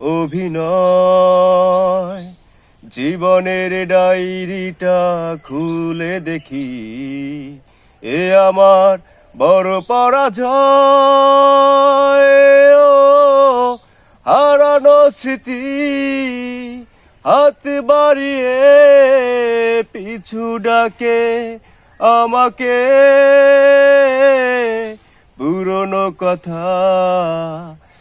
অভিনয়। জীবনের ডায়েরিটা খুলে দেখি। এ আমার বড় পরাজয়। হারানো স্মৃতি হাত বাড়িয়ে পিছু ডাকে আমাকে। পুরনো কথা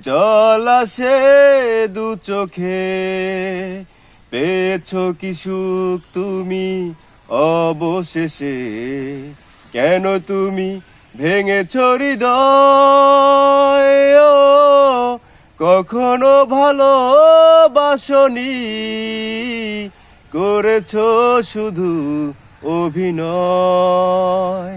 জল আসে দু চোখে। পেয়েছ কি সুখ তুমি অবশেষে? কেন তুমি হৃদয়? ও, কখনো ভালোবাসনি। করেছ শুধু অভিনয়।